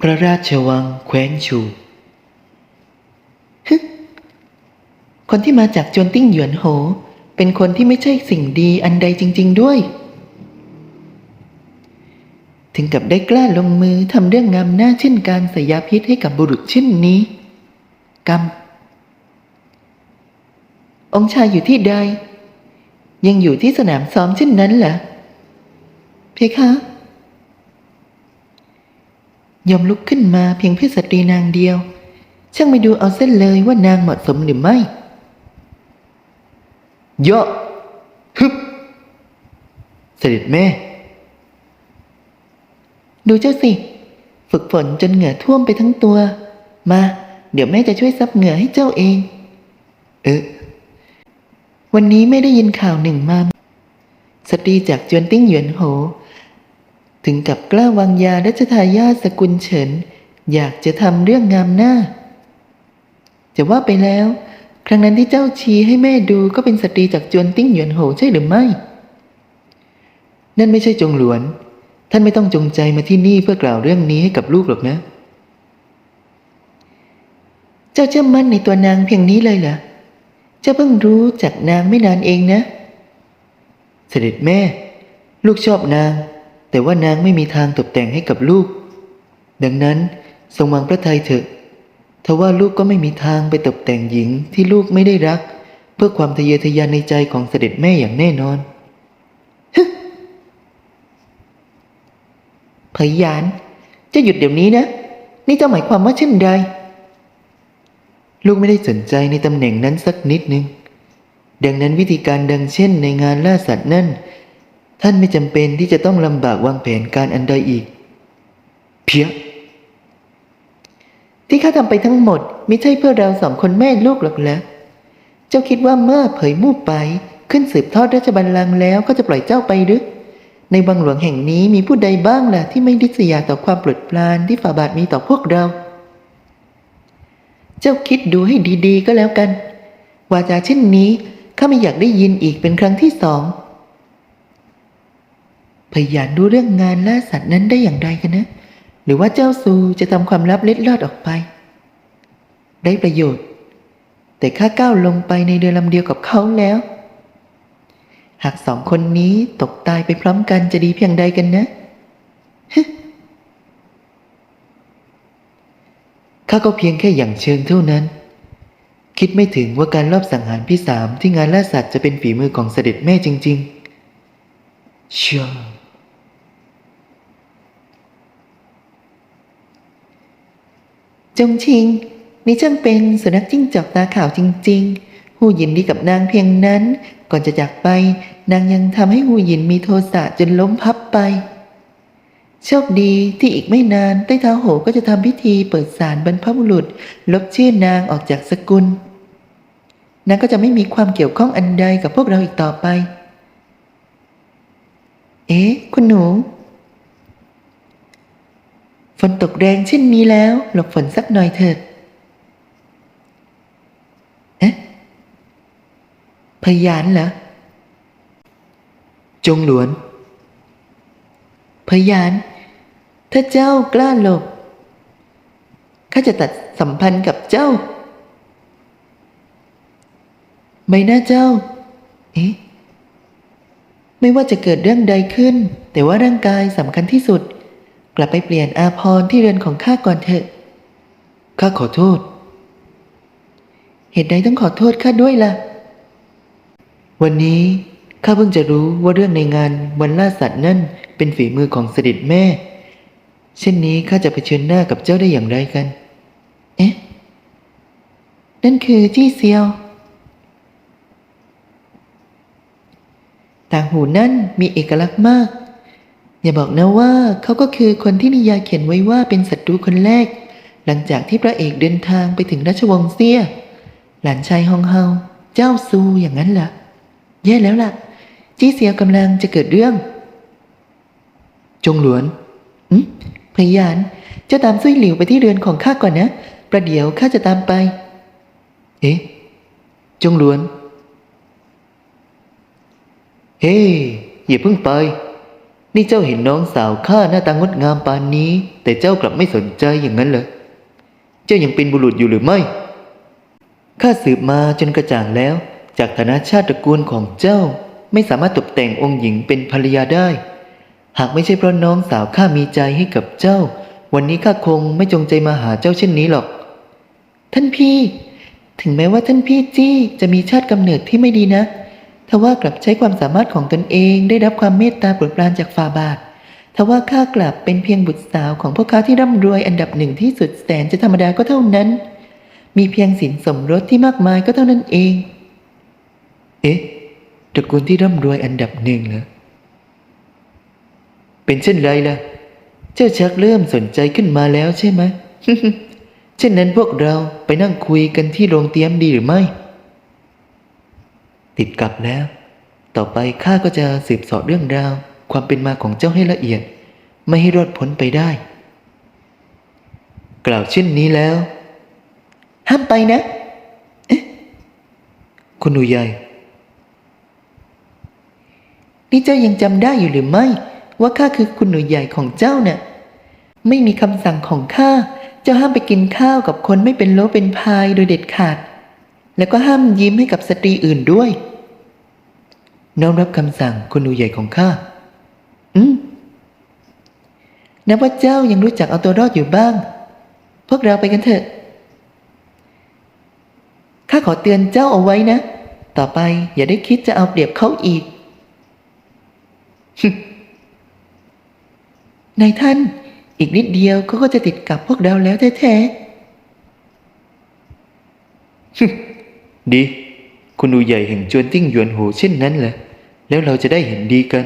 พระราชวังแคว้นชูคนที่มาจากจวนติ้งหยวนโห เป็นคนที่ไม่ใช่สิ่งดีอันใดจริง ๆด้วย ถึงกับได้กล้าลงมือทำเรื่องงามหน้าเช่นการใส่ยาพิษให้กับบุรุษเช่นนี้ กรรม องชายอยู่ที่ใด ยังอยู่ที่สนามซ้อมเช่นนั้นเหรอเพคะ ยอมลุกขึ้นมาเพียงเพื่อสตรีนางเดียว ช่างไม่ดูเอาเส้นเลยว่านางเหมาะสมหรือไม่เยอะฮึบเสด็จแม่ ดูเจ้าสิ ฝึกฝนจนเหงื่อท่วมไปทั้งตัว มา เดี๋ยวแม่จะช่วยซับเหงื่อให้เจ้าเอง เออวันนี้ไม่ได้ยินข่าวหนึ่งมาสตรีจากจวนติ้งหยวนโห ถึงกับกล้าวางยารัชทายาทสกุลเฉิน อยากจะทำเรื่องงามหน้า จะว่าไปแล้ว ครั้งนั้นที่เจ้าชี้ให้แม่ดูก็เป็นสตรีจากจวนติ้งหยวนโหใช่หรือไม่ นั่นไม่ใช่จงหลวน ท่านไม่ต้องจงใจมาที่นี่เพื่อกล่าวเรื่องนี้ให้กับลูกหรอกนะ เจ้าเชื่อมั่นในตัวนางเพียงนี้เลยเหรอเจ้าเพิ่งรู้จากนางไม่นานเองนะ เสด็จแม่ ลูกชอบนาง แต่ว่านางไม่มีทางตกแต่งให้กับลูก ดังนั้นทรงวางพระทัยเถอะทว่าลูกก็ไม่มีทางไปตกแต่งหญิงที่ลูกไม่ได้รัก เพื่อความทะเยอทะยานในใจของเสด็จแม่อย่างแน่นอนเผยหยานจ้าหยุดเดี๋ยวนี้นะ นี่เจ้าหมายความว่าเช่นใดลูกไม่ได้สนใจในตำแหน่งนั้นสักนิดนึง ดังนั้นวิธีการดังเช่นในงานล่าสัตว์นั่น ท่านไม่จำเป็นที่จะต้องลำบากวางแผนการอันใดอีก เพียที่ข้าทำไปทั้งหมดไม่ใช่เพื่อเราสองคนแม่ลูกหรอกเหรอเจ้าคิดว่าเมื่อเผยมู่ไปขึ้นสืบทอดราชบัลลังก์แล้วก็จะปล่อยเจ้าไปหรือ ในวังหลวงแห่งนี้มีผู้ใดบ้างล่ะที่ไม่ดิษยาต่อความปรดปรานที่ฝ่าบาทมีต่อพวกเรา เจ้าคิดดูให้ดีๆ ก็แล้วกัน วาจาเช่นนี้ข้าไม่อยากได้ยินอีกเป็นครั้งที่สอง พยานดูเรื่องงานล่าสัตว์นั้นได้อย่างไรกันนะ หรือว่าเจ้าซูจะทำความลับเล็ดลอดออกไป ได้ประโยชน์ แต่ข้าก้าวลงไปในเรือลำเดียวกับเขาแล้ว หากสองคนนี้ตกตายไปพร้อมกันจะดีเพียงใดกันนะข้าก็เพียงแค่อย่างเชิงเท่านั้น คิดไม่ถึงว่าการลอบสังหารพี่สามที่งานล่าสัตว์จะเป็นฝีมือของเสด็จแม่จริง ๆ เชื่อ จงชิง นี่ช่างเป็นสุนัขจิ้งจอกตาขาวจริง ๆ หูหยินดีกับนางเพียงนั้น ก่อนจะจากไป นางยังทำให้หูหยินมีโทสะจนล้มพับไป โชคดีที่อีกไม่นานใต้เท้าโหก็จะทำพิธีเปิดสารบรรพบุรุษ ลบชื่อนางออกจากสกุล นางก็จะไม่มีความเกี่ยวข้องอันใดกับพวกเราอีกต่อไป เอ๊ะ คุณหนู ฝนตกแรงเช่นนี้แล้ว หลบฝนสักหน่อยเถิดเอ๊ะพยานเหรอ จงหลวน พยาน ถ้าเจ้ากล้าหลบ ข้าจะตัดสัมพันธ์กับเจ้าใบหน้าเจ้า เอ๊ะ ไม่ว่าจะเกิดเรื่องใดขึ้น แต่ว่าร่างกายสำคัญที่สุด กลับไปเปลี่ยนอาพรที่เรือนของข้าก่อนเถอะ ข้าขอโทษ เหตุใดต้องขอโทษข้าด้วยล่ะ วันนี้ข้าเพิ่งจะรู้ว่าเรื่องในงานวันล่าสัตว์นั่นเป็นฝีมือของเสด็จแม่ เช่นนี้ข้าจะเผชิญหน้ากับเจ้าได้อย่างไรกัน เอ๊ะ นั่นคือจี้เซียว ต่างหูนั่นมีเอกลักษณ์มาก อย่าบอกนะว่าเขาก็คือคนที่นิยายเขียนไว้ว่าเป็นศัตรูคนแรก หลังจากที่พระเอกเดินทางไปถึงราชวงศ์เซี่ยหลานชายฮองเฮาเจ้าซูอย่างนั้นเหรอแย่แล้วล่ะ จี้เซียกำลังจะเกิดเรื่อง จงหลวนอืมพยานเจ้าตามซุยหลิวไปที่เรือนของข้าก่อนนะ ประเดี๋ยวข้าจะตามไป เอ๊ะ จงหลวน เฮ้อย่าเพิ่งไป นี่เจ้าเห็นน้องสาวข้าหน้าตางดงามปานนี้ แต่เจ้ากลับไม่สนใจอย่างนั้นเหรอ เจ้ายังเป็นบุรุษอยู่หรือไม่ ข้าสืบมาจนกระจ่างแล้ว จากฐานะชาติตระกูลของเจ้าไม่สามารถตกแต่งองค์หญิงเป็นภรรยาได้ หากไม่ใช่เพราะน้องสาวข้ามีใจให้กับเจ้า วันนี้ข้าคงไม่จงใจมาหาเจ้าเช่นนี้หรอก ท่านพี่ ถึงแม้ว่าท่านพี่จี้จะมีชาติกำเนิดที่ไม่ดีนะ ทว่ากลับใช้ความสามารถของตนเองได้รับความเมตตาโปรดปรานจากฝ่าบาททว่าข้ากลับเป็นเพียงบุตรสาวของพวกเขาที่ร่ำรวยอันดับหนึ่งที่สุดแสนจะธรรมดาก็เท่านั้น มีเพียงสินสมรสที่มากมายก็เท่านั้นเอง เอ๊ะตระกูลที่ร่ำรวยอันดับหนึ่งเหรอเป็นเช่นไรล่ะ เจ้าชักเริ่มสนใจขึ้นมาแล้วใช่ไหมเช่นนั้นพวกเราไปนั่งคุยกันที่โรงเตรียมดีหรือไม่ ติดกับแล้ว ต่อไปข้าก็จะสืบสอบเรื่องราว ความเป็นมาของเจ้าให้ละเอียด ไม่ให้รอดพ้นไปได้ กล่าวเช่นนี้แล้ว ห้ามไปนะคุณหนูใหญ่ นี่เจ้ายังจำได้อยู่หรือไม่ ว่าข้าคือคุณหนูใหญ่ของเจ้าเนะ่ะไม่มีคำสั่งของข้าเจ้าห้ามไปกินข้าวกับคนไม่เป็นโลเป็นพายโดยเด็ดขาด แล้วก็ห้ามยิ้มให้กับสตรีอื่นด้วย น้อมรับคำสั่งคุณหนูใหญ่ของข้า อืมนับว่าเจ้ายังรู้จักเอาตัวรอดอยู่บ้าง พวกเราไปกันเถอะ ข้าขอเตือนเจ้าเอาไว้นะ ต่อไปอย่าได้คิดจะเอาเปรียบเขาอีก นายท่าน อีกนิดเดียวเขาก็จะติดกับพวกเราแล้วแท้ ดี คุณดูใหญ่แห่งจวนติ้งหยวนโหเช่นนั้นแหละแล้วเราจะได้เห็นดีกัน